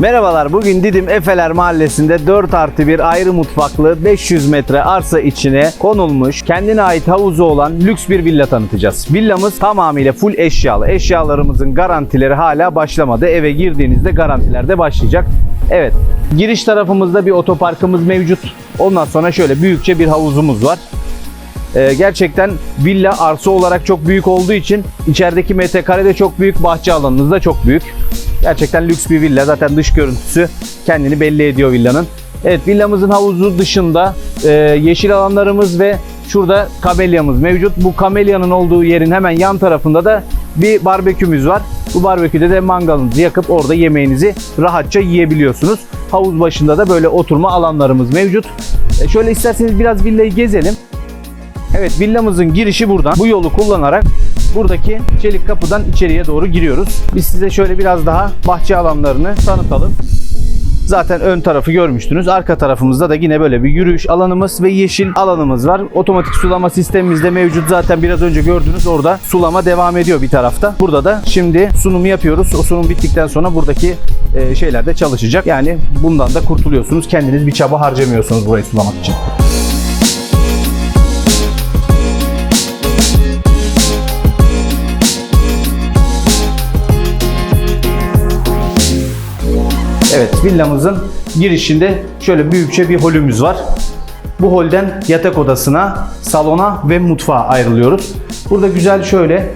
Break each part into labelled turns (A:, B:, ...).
A: Merhabalar, bugün Didim Efeler Mahallesi'nde 4 artı bir ayrı mutfaklı 500 metre arsa içine konulmuş, kendine ait havuzu olan lüks bir villa tanıtacağız. Villamız tamamıyla full eşyalı. Eşyalarımızın garantileri hala başlamadı. Eve girdiğinizde garantiler de başlayacak. Evet, giriş tarafımızda bir otoparkımız mevcut. Ondan sonra şöyle büyükçe bir havuzumuz var. Ee, gerçekten villa arsa olarak çok büyük olduğu için içerideki metrekare de çok büyük, bahçe alanınız da çok büyük. Gerçekten lüks bir villa. Zaten dış görüntüsü kendini belli ediyor villanın. Evet villamızın havuzu dışında e, yeşil alanlarımız ve şurada kamelyamız mevcut. Bu kamelyanın olduğu yerin hemen yan tarafında da bir barbekümüz var. Bu barbeküde de mangalınızı yakıp orada yemeğinizi rahatça yiyebiliyorsunuz. Havuz başında da böyle oturma alanlarımız mevcut. E, şöyle isterseniz biraz villayı gezelim. Evet villamızın girişi buradan. Bu yolu kullanarak buradaki çelik kapıdan içeriye doğru giriyoruz. Biz size şöyle biraz daha bahçe alanlarını tanıtalım. Zaten ön tarafı görmüştünüz. Arka tarafımızda da yine böyle bir yürüyüş alanımız ve yeşil alanımız var. Otomatik sulama sistemimiz de mevcut. Zaten biraz önce gördünüz orada sulama devam ediyor bir tarafta. Burada da şimdi sunumu yapıyoruz. O sunum bittikten sonra buradaki e, şeyler de çalışacak. Yani bundan da kurtuluyorsunuz. Kendiniz bir çaba harcamıyorsunuz burayı sulamak için. Evet villamızın girişinde şöyle büyükçe bir holümüz var. Bu holden yatak odasına, salona ve mutfağa ayrılıyoruz. Burada güzel şöyle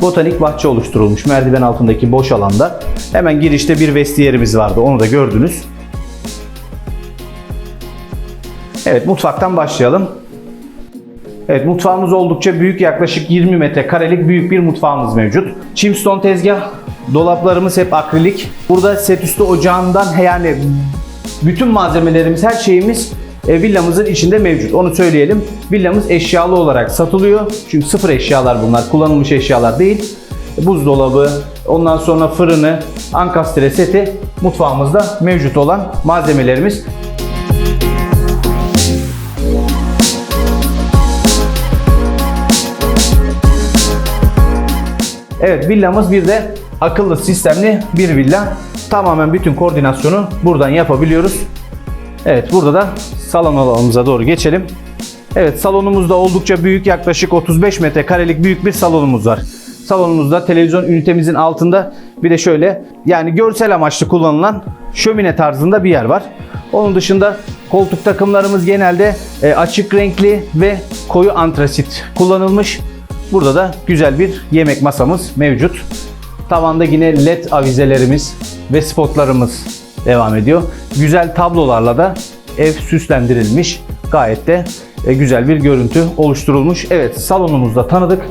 A: botanik bahçe oluşturulmuş merdiven altındaki boş alanda. Hemen girişte bir vestiyerimiz vardı onu da gördünüz. Evet mutfaktan başlayalım. Evet mutfağımız oldukça büyük yaklaşık 20 metrekarelik büyük bir mutfağımız mevcut. Chimstone tezgah, dolaplarımız hep akrilik. Burada set üstü ocağından yani bütün malzemelerimiz her şeyimiz e, villamızın içinde mevcut. Onu söyleyelim. Villamız eşyalı olarak satılıyor. Çünkü sıfır eşyalar bunlar. Kullanılmış eşyalar değil. Buzdolabı, ondan sonra fırını, ankastre seti mutfağımızda mevcut olan malzemelerimiz. Evet villamız bir de akıllı sistemli bir villa. Tamamen bütün koordinasyonu buradan yapabiliyoruz. Evet burada da salon alanımıza doğru geçelim. Evet salonumuz da oldukça büyük yaklaşık 35 metrekarelik büyük bir salonumuz var. Salonumuzda televizyon ünitemizin altında bir de şöyle yani görsel amaçlı kullanılan şömine tarzında bir yer var. Onun dışında koltuk takımlarımız genelde e, açık renkli ve koyu antrasit kullanılmış. Burada da güzel bir yemek masamız mevcut. Tavanda yine led avizelerimiz ve spotlarımız devam ediyor. Güzel tablolarla da ev süslendirilmiş. Gayet de e, güzel bir görüntü oluşturulmuş. Evet salonumuzda tanıdık.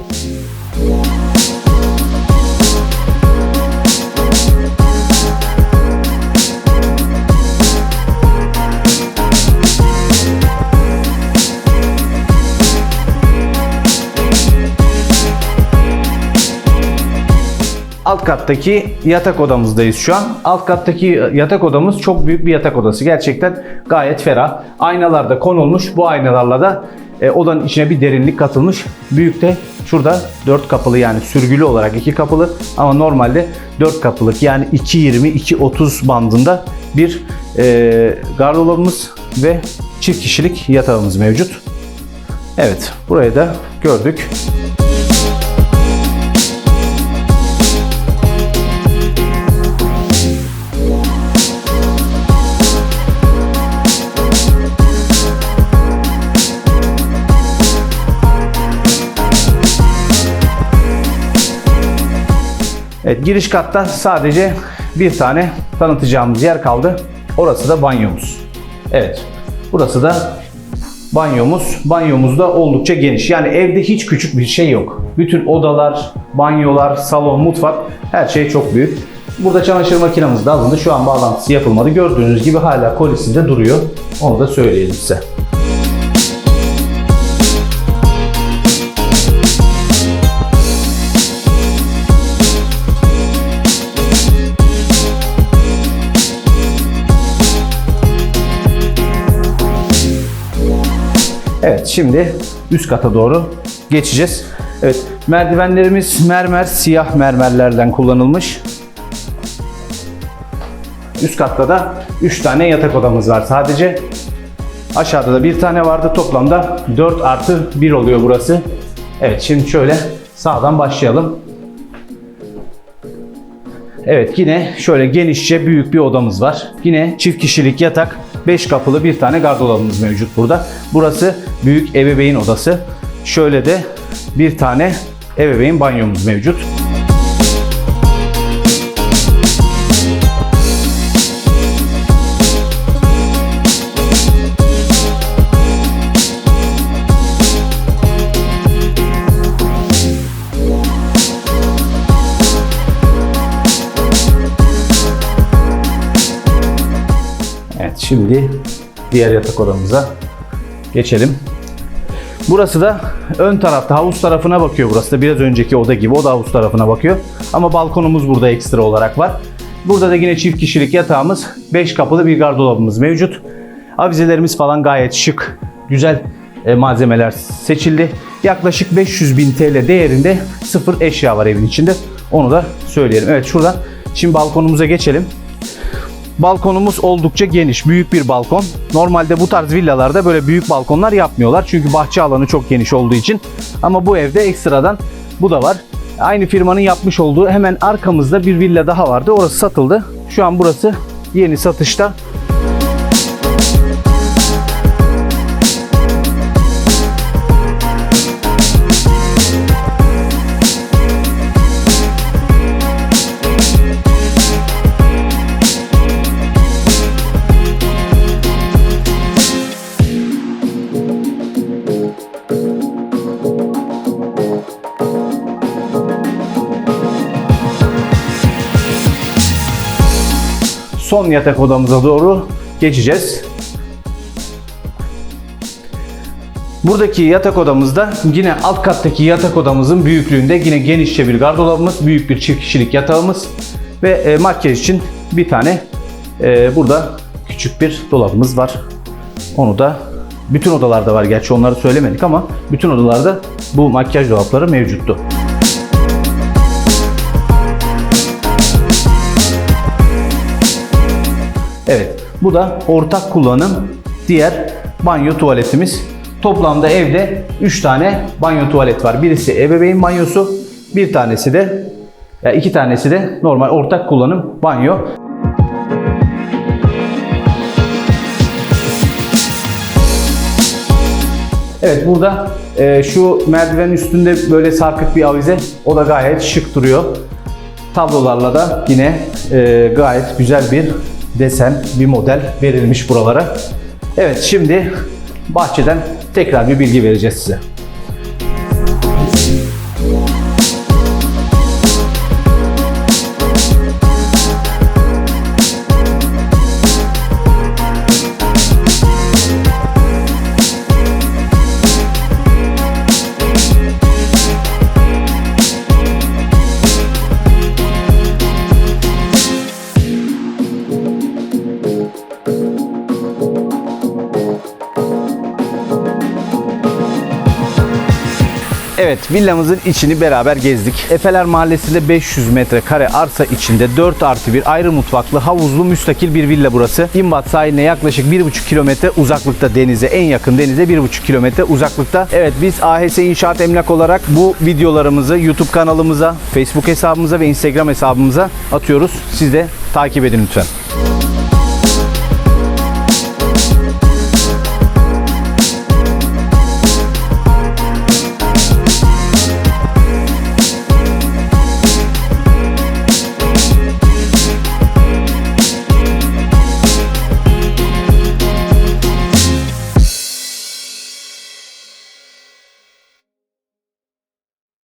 A: Alt kattaki yatak odamızdayız şu an. Alt kattaki yatak odamız çok büyük bir yatak odası. Gerçekten gayet ferah. Aynalar da konulmuş. Bu aynalarla da e, odanın içine bir derinlik katılmış. Büyük de şurada 4 kapılı yani sürgülü olarak 2 kapılı ama normalde 4 kapılık yani 2.20-2.30 bandında bir e, gardırobumuz ve çift kişilik yatağımız mevcut. Evet burayı da gördük. Evet giriş katta sadece bir tane tanıtacağımız yer kaldı. Orası da banyomuz. Evet. Burası da banyomuz. Banyomuz da oldukça geniş. Yani evde hiç küçük bir şey yok. Bütün odalar, banyolar, salon, mutfak her şey çok büyük. Burada çamaşır makinemiz de alındı. Şu an bağlantısı yapılmadı. Gördüğünüz gibi hala kolisinde duruyor. Onu da söyleyelim size. Evet şimdi üst kata doğru geçeceğiz. Evet merdivenlerimiz mermer, siyah mermerlerden kullanılmış. Üst katta da 3 tane yatak odamız var sadece. Aşağıda da bir tane vardı. Toplamda 4 artı 1 oluyor burası. Evet şimdi şöyle sağdan başlayalım. Evet yine şöyle genişçe büyük bir odamız var. Yine çift kişilik yatak, 5 kapılı bir tane gardırobumuz mevcut burada. Burası büyük ebeveyn odası. Şöyle de bir tane ebeveyn banyomuz mevcut. Şimdi diğer yatak odamıza geçelim. Burası da ön tarafta havuz tarafına bakıyor burası da biraz önceki oda gibi o da havuz tarafına bakıyor. Ama balkonumuz burada ekstra olarak var. Burada da yine çift kişilik yatağımız, 5 kapılı bir gardırobumuz mevcut. Avizelerimiz falan gayet şık, güzel e, malzemeler seçildi. Yaklaşık 500 bin TL değerinde sıfır eşya var evin içinde. Onu da söyleyelim. Evet şuradan şimdi balkonumuza geçelim. Balkonumuz oldukça geniş, büyük bir balkon. Normalde bu tarz villalarda böyle büyük balkonlar yapmıyorlar. Çünkü bahçe alanı çok geniş olduğu için. Ama bu evde ekstradan bu da var. Aynı firmanın yapmış olduğu hemen arkamızda bir villa daha vardı. Orası satıldı. Şu an burası yeni satışta. Son yatak odamıza doğru geçeceğiz. Buradaki yatak odamızda yine alt kattaki yatak odamızın büyüklüğünde yine genişçe bir gardırobumuz, büyük bir çift kişilik yatağımız ve e, makyaj için bir tane e, burada küçük bir dolabımız var. Onu da bütün odalarda var gerçi onları söylemedik ama bütün odalarda bu makyaj dolapları mevcuttu. Bu da ortak kullanım diğer banyo tuvaletimiz. Toplamda evde 3 tane banyo tuvalet var. Birisi ebeveyn banyosu, bir tanesi de ya iki tanesi de normal ortak kullanım banyo. Evet burada e, şu merdiven üstünde böyle sarkık bir avize. O da gayet şık duruyor. Tablolarla da yine e, gayet güzel bir desen, bir model verilmiş buralara. Evet şimdi bahçeden tekrar bir bilgi vereceğiz size. Evet villamızın içini beraber gezdik. Efeler Mahallesi'nde 500 metrekare arsa içinde 4 artı bir ayrı mutfaklı havuzlu müstakil bir villa burası. İmbat sahiline yaklaşık 1,5 kilometre uzaklıkta denize en yakın denize 1,5 kilometre uzaklıkta. Evet biz AHS İnşaat Emlak olarak bu videolarımızı YouTube kanalımıza, Facebook hesabımıza ve Instagram hesabımıza atıyoruz. Siz de takip edin lütfen.